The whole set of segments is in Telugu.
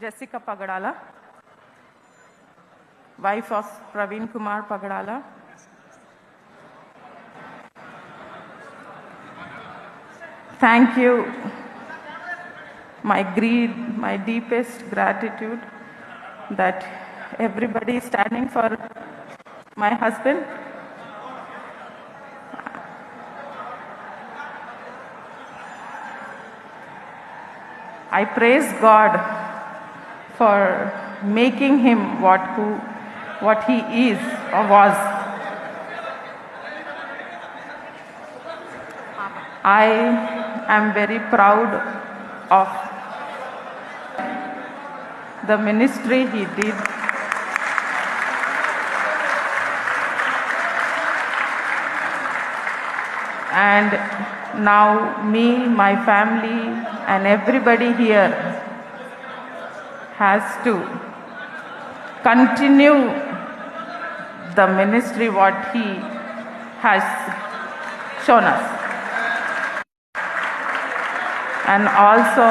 Jessica Pagadala, wife of Praveen Kumar Pagadala. Thank you. My greed, my deepest gratitude that everybody is standing for my husband. I praise God for making him what who what he is or was. I am very proud of the ministry he did. And now, me, my family, and everybody here has to continue the ministry what he has shown us. And also,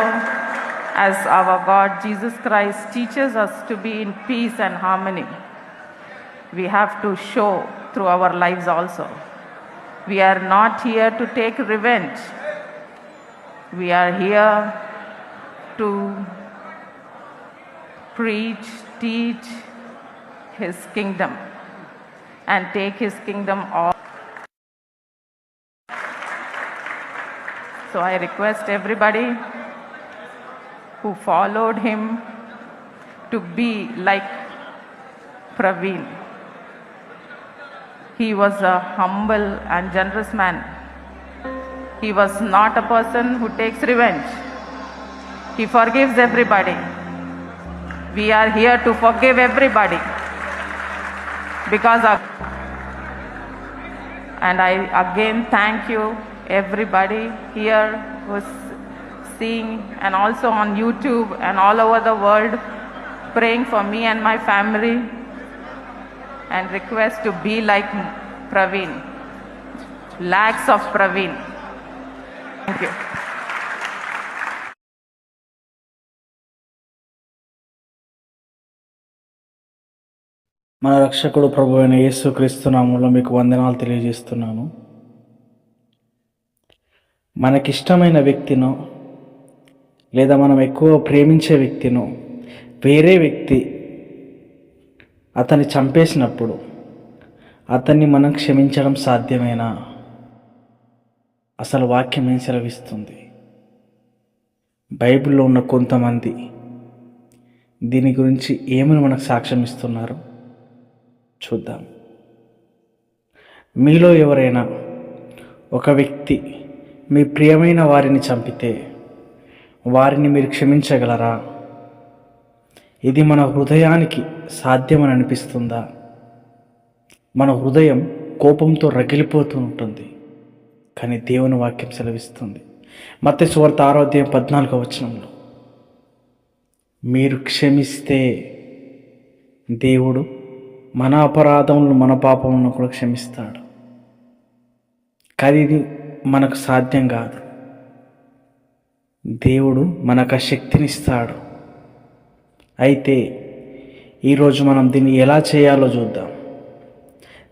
as our God Jesus Christ teaches us to be in peace and harmony, we have to show through our lives also. We are not here to take revenge. We are here to preach, teach His kingdom and take His kingdom all. So I request everybody who followed him to be like Praveen. He was a humble and generous man. He was not a person who takes revenge. He forgives everybody. We are here to forgive everybody because of. And I again thank you, everybody here who's seeing and also on YouTube and all over the world, praying for me and my family and request to be like Praveen. Lakhs of Praveen. Thank you. మన రక్షకుడు ప్రభు అయిన యేసుక్రీస్తు నామంలో మీకు వందనాలు తెలియజేస్తున్నాను మనకిష్టమైన వ్యక్తినో లేదా మనం ఎక్కువ ప్రేమించే వ్యక్తినో వేరే వ్యక్తి అతన్ని చంపేసినప్పుడు అతన్ని మనం క్షమించడం సాధ్యమేనా? అసలు వాక్యం ఏం సెలవిస్తుంది? బైబిల్లో ఉన్న కొంతమంది దీని గురించి ఏమని మనకు సాక్ష్యం ఇస్తున్నారు? చూద్దాం. మీలో ఎవరైనా ఒక వ్యక్తి మీ ప్రియమైన వారిని చంపితే వారిని మీరు క్షమించగలరా? ఇది మన హృదయానికి సాధ్యమని అనిపిస్తుందా? మన హృదయం కోపంతో రగిలిపోతూ ఉంటుంది కానీ దేవుని వాక్యం సెలవిస్తుంది. మత్త సువార్త ఆరోగ్యం పద్నాలుగో వచనంలో మీరు క్షమిస్తే దేవుడు మన అపరాధములను మన పాపములను కూడా క్షమిస్తాడు. కానీ ఇది మనకు సాధ్యం కాదు. దేవుడు మనకు ఆ శక్తినిస్తాడు అయితే ఈరోజు మనం దీన్ని ఎలా చేయాలో చూద్దాం.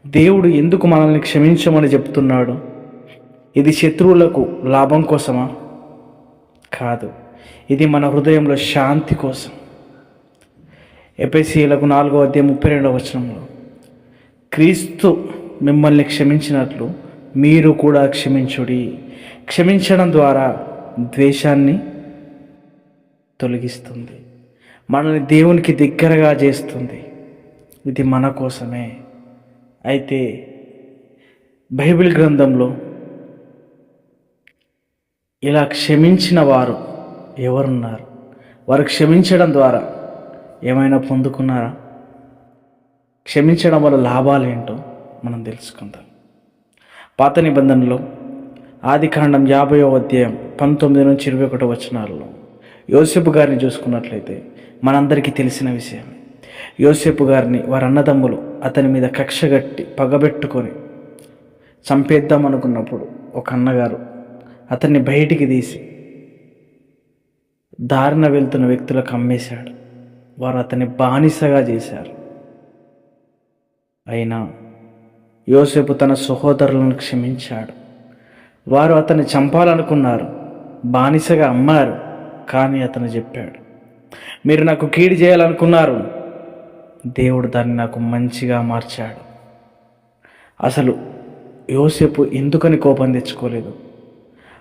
దేవుడు ఎందుకు మనల్ని క్షమించమని చెప్తున్నాడు? ఇది శత్రువులకు లాభం కోసమా? కాదు. ఇది మన హృదయంలో శాంతి కోసం. ఎపిసిలకు నాలుగో అధ్యాయం ముప్పై రెండవ వచనంలో క్రీస్తు మిమ్మల్ని క్షమించినట్లు మీరు కూడా క్షమించుడి. క్షమించడం ద్వారా ద్వేషాన్ని తొలగిస్తుంది. మనల్ని దేవునికి దగ్గరగా చేస్తుంది. ఇది మన కోసమే. అయితే బైబిల్ గ్రంథంలో ఇలా క్షమించిన వారు ఎవరున్నారు? వారు క్షమించడం ద్వారా ఏమైనా పొందుకున్నారా? క్షమించడం వల్ల లాభాలు ఏంటో మనం తెలుసుకుందాం. పాత నిబంధనలో ఆది కాండం యాభైవ అధ్యాయం పంతొమ్మిది నుంచి ఇరవై ఒకటో వచనాలలో యోసేపు గారిని చూసుకున్నట్లయితే మనందరికీ తెలిసిన విషయం. యోసేపు గారిని వారి అన్నదమ్ములు అతని మీద కక్షగట్టి పగబెట్టుకొని చంపేద్దాం అనుకున్నప్పుడు ఒక అన్నగారు అతన్ని బయటికి తీసి దారిన వెళ్తున్న వ్యక్తులకు అమ్మేశాడు వారు అతన్ని బానిసగా చేశారు. అయినా యోసేపు తన సహోదరులను క్షమించాడు. వారు అతన్ని చంపాలనుకున్నారు. బానిసగా అమ్మారు. కానీ అతను చెప్పాడు మీరు నాకు కీడు చేయాలనుకున్నారు. దేవుడు దాన్ని నాకు మంచిగా మార్చాడు. అసలు యోసేపు ఎందుకని కోపం తెచ్చుకోలేదు?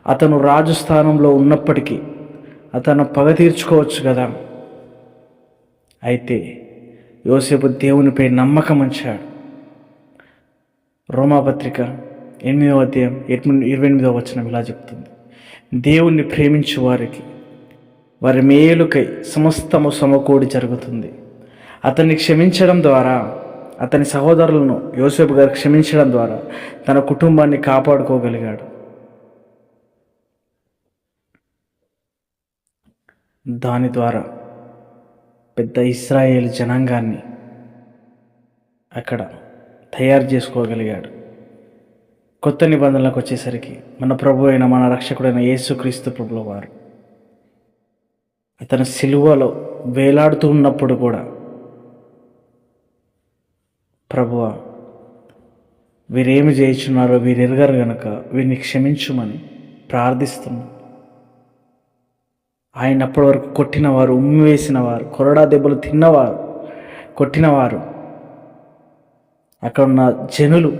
అతను రాజు స్థానంలో ఉన్నప్పటికీ అతను పగ తీర్చుకోవచ్చు కదా? అయితే యోసేపు దేవునిపై నమ్మకం ఉంచాడు. రోమాపత్రిక ఎనిమిదవ అధ్యాయం ఎనిమిది ఇరవై ఎనిమిదవ వచనం ఇలా చెప్తుంది. దేవుణ్ణి ప్రేమించు వారికి వారి మేలుకై సమస్తము సమకూడి జరుగుతుంది. అతన్ని క్షమించడం ద్వారా అతని సహోదరులను యోసేపు గారు క్షమించడం ద్వారా తన కుటుంబాన్ని కాపాడుకోగలిగాడు. దాని ద్వారా పెద్ద ఇస్రాయేల్ జనాంగాన్ని అక్కడ తయారు చేసుకోగలిగాడు. కొత్త నిబంధనలకు వచ్చేసరికి మన ప్రభు అయిన మన రక్షకుడైన యేసుక్రీస్తు ప్రభుల వారు అతను సిలువలో వేలాడుతూ ఉన్నప్పుడు కూడా ప్రభువ వీరేమి చేయించున్నారో వీరు ఎరగరు గనక వీరిని క్షమించుమని ప్రార్థిస్తున్నాం. ఆయన అప్పటి వరకు కొట్టినవారు ఉమ్మి వేసినవారు కొరడా దెబ్బలు తిన్నవారు కొట్టినవారు. అక్కడ ఉన్న జనులు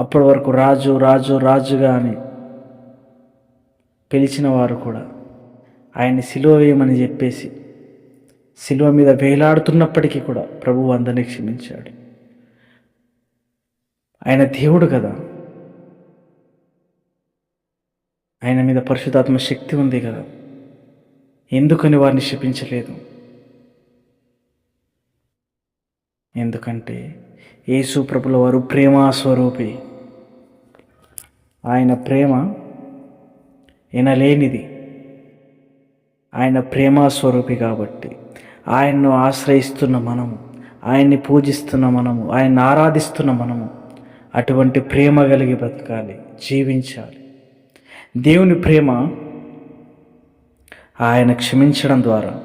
అప్పటి వరకు రాజు రాజు రాజుగా అని పిలిచిన వారు కూడా ఆయన్ని సిలువ వేయమని చెప్పేసి సిలువ మీద వేలాడుతున్నప్పటికీ కూడా ప్రభువు అందరినీ క్షమించాడు. ఆయన దేవుడు కదా. ఆయన మీద పరిశుధాత్మ శక్తి ఉంది కదా. ఎందుకని వారిని శపించలేదు? ఎందుకంటే యేసు ప్రభుల వారు ప్రేమా స్వరూపి. ఆయన ప్రేమ ఎనలేనిది. ఆయన ప్రేమస్వరూపి కాబట్టి. ఆయన్ను ఆశ్రయిస్తున్న మనము ఆయన్ని పూజిస్తున్న మనము ఆయన్ని ఆరాధిస్తున్న మనము అటువంటి ప్రేమ కలిగి బ్రతకాలి జీవించాలి. దేవుని ప్రేమ ఆయన క్షమించడం ద్వారా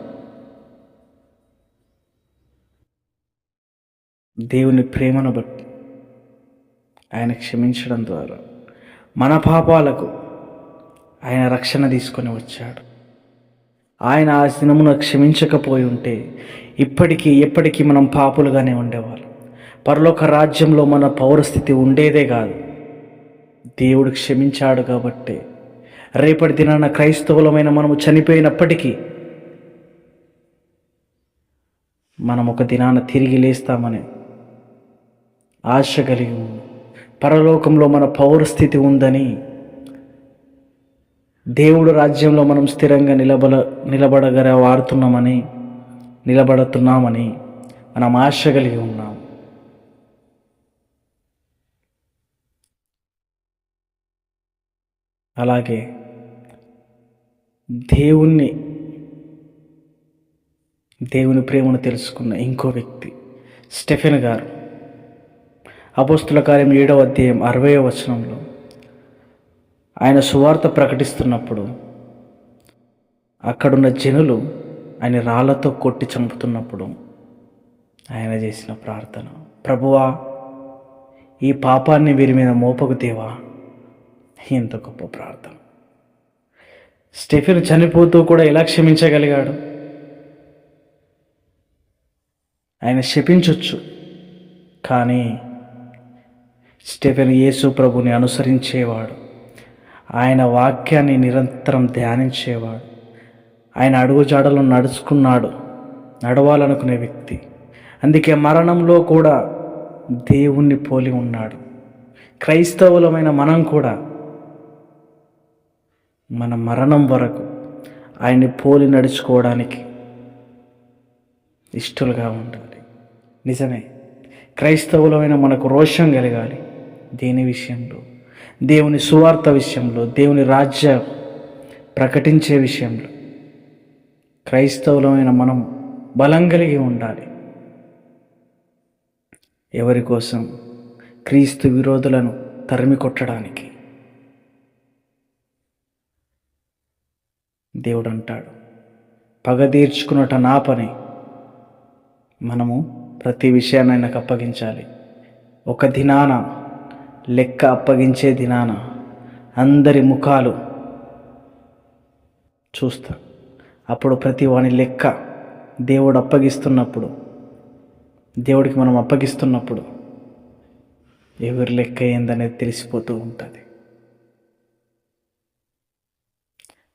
దేవుని ప్రేమను బట్టి ఆయన క్షమించడం ద్వారా మన పాపాలకు ఆయన రక్షణ తీసుకొని వచ్చాడు. ఆయన ఆ దినమున క్షమించకపోయి ఉంటే ఇప్పటికీ ఎప్పటికీ మనం పాపులుగానే ఉండేవాళ్ళం పరలోక రాజ్యంలో మన పౌరస్థితి ఉండేదే కాదు. దేవుడు క్షమించాడు కాబట్టి రేపటి దినాన క్రైస్తవులమైన మనము చనిపోయినప్పటికీ మనం ఒక దినాన తిరిగి లేస్తామని ఆశ కలిగి పరలోకంలో మన పౌరస్థితి ఉందని దేవుడు రాజ్యంలో మనం స్థిరంగా నిలబడ నిలబడగల వాడుతున్నామని నిలబడుతున్నామని మనం ఆశ కలిగి ఉన్నాం. అలాగే దేవుణ్ణి దేవుని ప్రేమను తెలుసుకున్న ఇంకో వ్యక్తి స్టెఫెన్ గారు. అపోస్తుల కార్యం ఏడవ అధ్యాయం అరవై వచనంలో ఆయన సువార్త ప్రకటిస్తున్నప్పుడు అక్కడున్న జనులు ఆయన రాళ్ళతో కొట్టి చంపుతున్నప్పుడు ఆయన చేసిన ప్రార్థన. ప్రభువా ఈ పాపాన్ని వీరి మీద మోపకు దేవా ఎంత గొప్ప ప్రార్థన. స్టెఫెన్ చనిపోతూ కూడా ఎలా క్షమించగలిగాడు? ఆయన శపించవచ్చు కానీ స్టెఫెన్ యేసు ప్రభుని అనుసరించేవాడు. ఆయన వాక్యాన్ని నిరంతరం ధ్యానించేవాడు. ఆయన అడుగుజాడలు నడుచుకున్నాడు. నడవాలనుకునే వ్యక్తి. అందుకే మరణంలో కూడా దేవుణ్ణి పోలి ఉన్నాడు. క్రైస్తవులమైన మనం కూడా మన మరణం వరకు ఆయన్ని పోలి నడుచుకోవడానికి ఇష్టలుగా ఉండాలి. నిజమే. క్రైస్తవులమైన మనకు రోషం కలగాలి. దేని విషయంలో? దేవుని సువార్త విషయంలో దేవుని రాజ్య ప్రకటించే విషయంలో క్రైస్తవులమైన మనం బలం కలిగి ఉండాలి. ఎవరి కోసం? క్రీస్తు విరోధులను తరిమి కొట్టడానికి. దేవుడు అంటాడు పగ తీర్చుకున్నట నా పని. మనము ప్రతి విషయాన్ని ఆయనకు అప్పగించాలి. ఒక దినాన లెక్క అప్పగించే దినాన అందరి ముఖాలు చూస్తా. అప్పుడు ప్రతి వాని లెక్క దేవుడు అప్పగిస్తున్నప్పుడు దేవుడికి మనం అప్పగిస్తున్నప్పుడు ఎవరి లెక్క ఏందనేది తెలిసిపోతూ ఉంటుంది.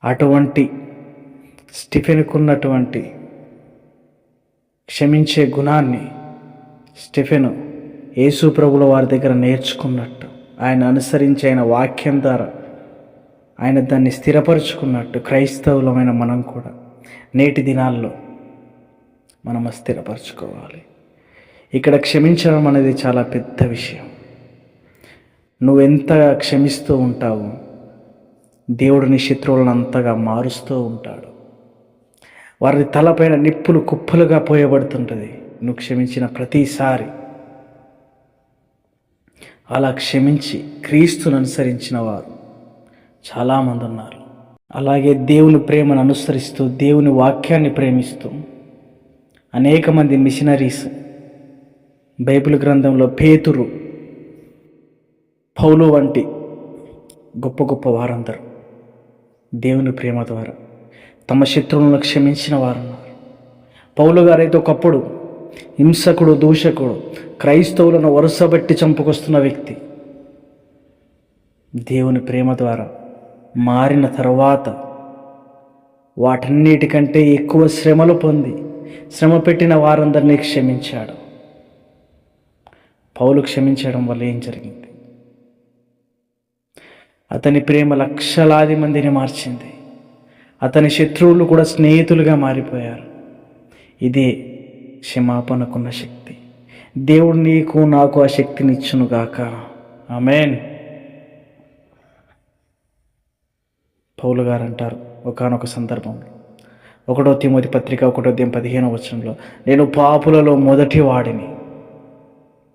అటువంటి స్టిఫెన్కున్నటువంటి క్షమించే గుణాన్ని స్టిఫెను యేసు ప్రభుల వారి దగ్గర నేర్చుకున్నట్టు ఆయన అనుసరించి ఆయన వాక్యం ద్వారా ఆయన దాన్ని స్థిరపరుచుకున్నట్టు క్రైస్తవులమైన మనం కూడా నేటి దినాల్లో మనం స్థిరపరచుకోవాలి. ఇక్కడ క్షమించడం అనేది చాలా పెద్ద విషయం. నువ్వెంత క్షమిస్తూ ఉంటావు దేవుడు నీ శత్రువులను అంతగా మారుస్తూ ఉంటాడు. వారి తలపైన నిప్పులు కుప్పలుగా పోయబడుతుంటుంది. నువ్వు క్షమించిన ప్రతిసారి అలా క్షమించి క్రీస్తును అనుసరించిన వారు చాలామంది ఉన్నారు. అలాగే దేవుని ప్రేమను అనుసరిస్తూ దేవుని వాక్యాన్ని ప్రేమిస్తూ అనేక మంది మిషనరీస్ బైబిల్ గ్రంథంలో పేతురు పౌలు వంటి గొప్ప గొప్ప వారందరూ దేవుని ప్రేమ ద్వారా తమ శత్రువులను క్షమించిన వారున్నారు పౌలు గారైతే ఒకప్పుడు హింసకుడు దూషకుడు క్రైస్తవులను వరుసబట్టి చంపుకొస్తున్న వ్యక్తి. దేవుని ప్రేమ ద్వారా మారిన తర్వాత వాటన్నిటికంటే ఎక్కువ శ్రమలు పొంది శ్రమ పెట్టిన వారందరినీ క్షమించాడు. పౌలు క్షమించడం వల్ల ఏం జరిగింది? అతని ప్రేమ లక్షలాది మందిని మార్చింది. అతని శత్రువులు కూడా స్నేహితులుగా మారిపోయారు. ఇదే క్షమాపణకున్న శక్తి. దేవుడు నీకు నాకు ఆ శక్తినిచ్చునుగాక. ఆమెన్. పౌలు గారు అంటారు ఒకనొక సందర్భంలో. ఒకటో తిమోతి పత్రిక ఒకటో దేం పదిహేనో వచనంలో నేను పాపులలో మొదటి వాడిని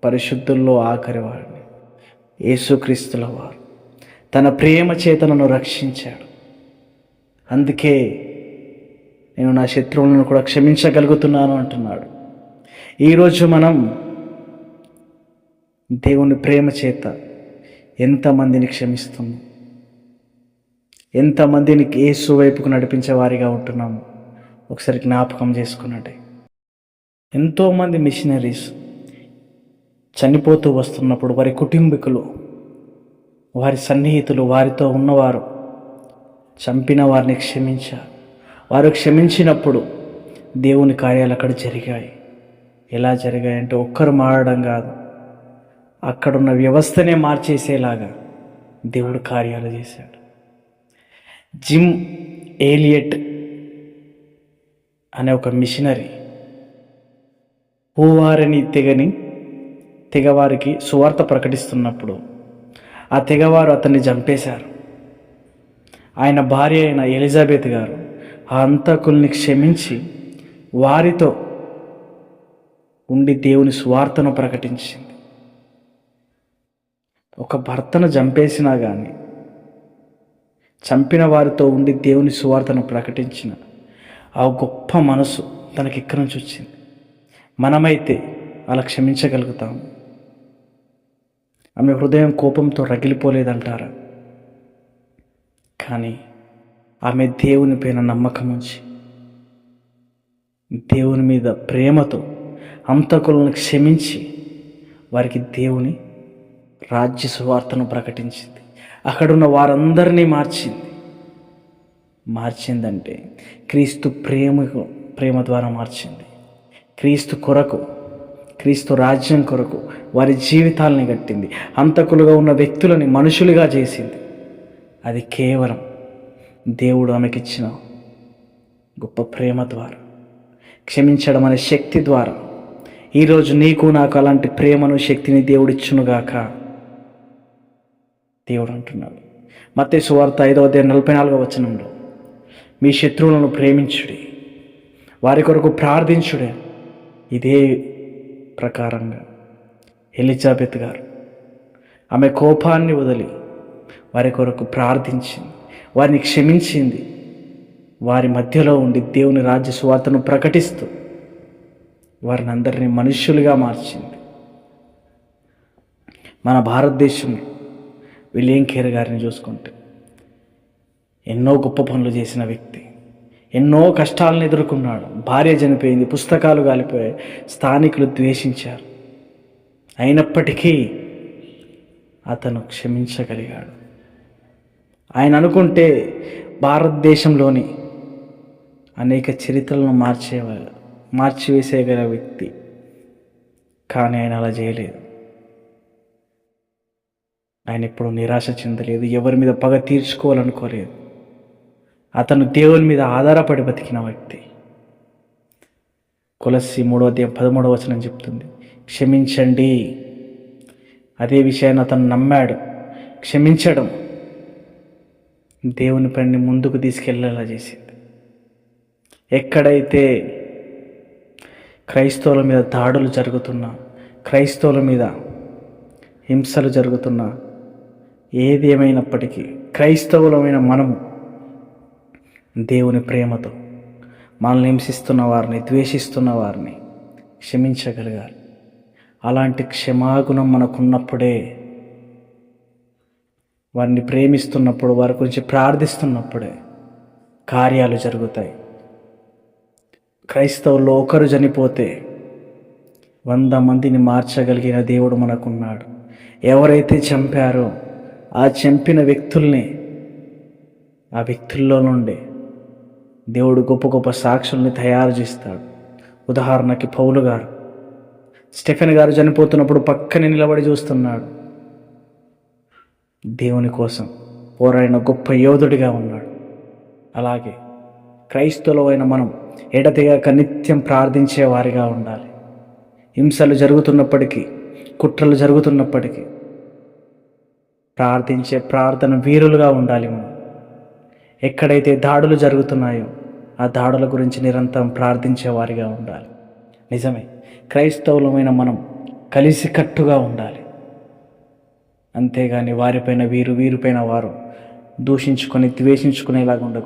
పరిశుద్ధుల్లో ఆఖరి వాడిని యేసుక్రీస్తుల వారు. తన ప్రేమ చేతనను రక్షించాడు. అందుకే నేను నా శత్రువులను కూడా క్షమించగలుగుతున్నాను అంటున్నాడు. ఈరోజు మనం దేవుని ప్రేమ చేత ఎంతమందిని క్షమిస్తున్నాం? ఎంతమందిని యేసు వైపుకు నడిపించే వారిగా ఉంటున్నాము ఒకసారి జ్ఞాపకం చేసుకున్నట్టే. ఎంతోమంది మిషనరీస్ చనిపోతూ వస్తున్నప్పుడు వారి కుటుంబీకులు వారి సన్నిహితులు వారితో ఉన్నవారు చంపిన వారిని క్షమించారు. వారు క్షమించినప్పుడు దేవుని కార్యాలు అక్కడ జరిగాయి. ఎలా జరిగాయంటే ఒక్కరు మారడం కాదు. అక్కడున్న వ్యవస్థనే మార్చేసేలాగా దేవుడు కార్యాలు చేశాడు. జిమ్ ఏలియట్ అనే ఒక మిషనరీ పూవారిని తెగని తెగవారికి సువార్త ప్రకటిస్తున్నప్పుడు ఆ తెగవారు అతన్ని చంపేశారు. ఆయన భార్య అయిన ఎలిజబెత్ గారు ఆ అంతకుల్ని క్షమించి వారితో ఉండి దేవుని స్వార్థను ప్రకటించింది. ఒక భర్తను చంపేసినా కానీ చంపిన వారితో ఉండి దేవుని సువార్తను ప్రకటించిన ఆ గొప్ప మనసు తనకి ఇక్కడి నుంచి వచ్చింది. మనమైతే అలా క్షమించగలుగుతాము ఆమె హృదయం కోపంతో రగిలిపోలేదంటారా. కానీ ఆమె దేవుని పైన నమ్మకం ఉంచి దేవుని మీద ప్రేమతో అంతకులను క్షమించి వారికి దేవుని రాజ్య సువార్తను ప్రకటించింది. అక్కడున్న వారందరినీ మార్చింది. మార్చిందంటే క్రీస్తు ప్రేమకు ప్రేమ ద్వారా మార్చింది. క్రీస్తు కొరకు క్రీస్తు రాజ్యం కొరకు వారి జీవితాలని కట్టింది. అంతకులుగా ఉన్న వ్యక్తులని మనుషులుగా చేసింది. అది కేవలం దేవుడు ఆమెకిచ్చిన గొప్ప ప్రేమ ద్వారా క్షమించడం అనే శక్తి ద్వారా ఈరోజు నీకు నాకు అలాంటి ప్రేమను శక్తిని దేవుడిచ్చునుగాక దేవుడు అంటున్నాడు. మత్తే సువార్త ఐదవ దేవ నలభై నాలుగవ వచనంలో మీ శత్రువులను ప్రేమించుడి వారి కొరకు ప్రార్థించుడే ఇదే ప్రకారంగా ఎలిజాబెత్ గారు ఆమె కోపాన్ని వదిలి వారి కొరకు ప్రార్థించింది. వారిని క్షమించింది. వారి మధ్యలో ఉండి దేవుని రాజ్య సువార్తను ప్రకటిస్తూ వారిని అందరినీ మనుష్యులుగా మార్చింది. మన భారతదేశంలో విలియం ఖేర్ గారిని చూసుకుంటే ఎన్నో గొప్ప పనులు చేసిన వ్యక్తి ఎన్నో కష్టాలను ఎదుర్కొన్నాడు భార్య చనిపోయింది పుస్తకాలు కాలిపోయాయి స్థానికులు ద్వేషించారు. అయినప్పటికీ అతను క్షమించగలిగాడు. ఆయన అనుకుంటే భారతదేశంలోని అనేక చరిత్రలను మార్చే మార్చివేసేగల వ్యక్తి. కానీ ఆయన అలా చేయలేదు. ఆయన ఎప్పుడు నిరాశ చెందలేదు. ఎవరి మీద పగ తీర్చుకోవాలనుకోలేదు. అతను దేవుని మీద ఆధారపడి బతికిన వ్యక్తి. కులసి మూడో అధ్యాయం పదమూడవ వచనం చెప్తుంది. క్షమించండి. అదే విషయాన్ని అతను నమ్మాడు. క్షమించడం. దేవుని పనిని ముందుకు తీసుకెళ్ళేలా చేసింది. ఎక్కడైతే క్రైస్తవుల మీద దాడులు జరుగుతున్నా క్రైస్తవుల మీద హింసలు జరుగుతున్నా ఏది ఏమైనప్పటికీ క్రైస్తవులమైన మనము దేవుని ప్రేమతో మనల్ని హింసిస్తున్న వారిని ద్వేషిస్తున్న వారిని క్షమించగలగాలి. అలాంటి క్షమాగుణం మనకున్నప్పుడే వారిని ప్రేమిస్తున్నప్పుడు వారి గురించి ప్రార్థిస్తున్నప్పుడే కార్యాలు జరుగుతాయి. క్రైస్తవుల్లో ఒకరు చనిపోతే వంద మందిని మార్చగలిగిన దేవుడు మనకున్నాడు. ఎవరైతే చంపారో ఆ చంపిన వ్యక్తుల్ని ఆ వ్యక్తుల్లో నుండి దేవుడు గొప్ప గొప్ప సాక్షుల్ని తయారు చేస్తాడు. ఉదాహరణకి పౌలు గారు. స్టెఫెన్ గారు చనిపోతున్నప్పుడు పక్కనే నిలబడి చూస్తున్నాడు. దేవుని కోసం పోరాడిన గొప్ప యోధుడిగా ఉన్నాడు. అలాగే క్రైస్తవులైన మనం ఎడతెగక నిత్యం ప్రార్థించే వారిగా ఉండాలి. హింసలు జరుగుతున్నప్పటికీ కుట్రలు జరుగుతున్నప్పటికీ ప్రార్థించే ప్రార్థన వీరులుగా ఉండాలి మనం. ఎక్కడైతే దాడులు జరుగుతున్నాయో ఆ దాడుల గురించి నిరంతరం ప్రార్థించేవారిగా ఉండాలి. నిజమే క్రైస్తవులమైన మనం కలిసికట్టుగా ఉండాలి. అంతేగాని వారిపైన వీరు వీరిపైన వారు దూషించుకొని ద్వేషించుకునేలాగా ఉండకూడదు.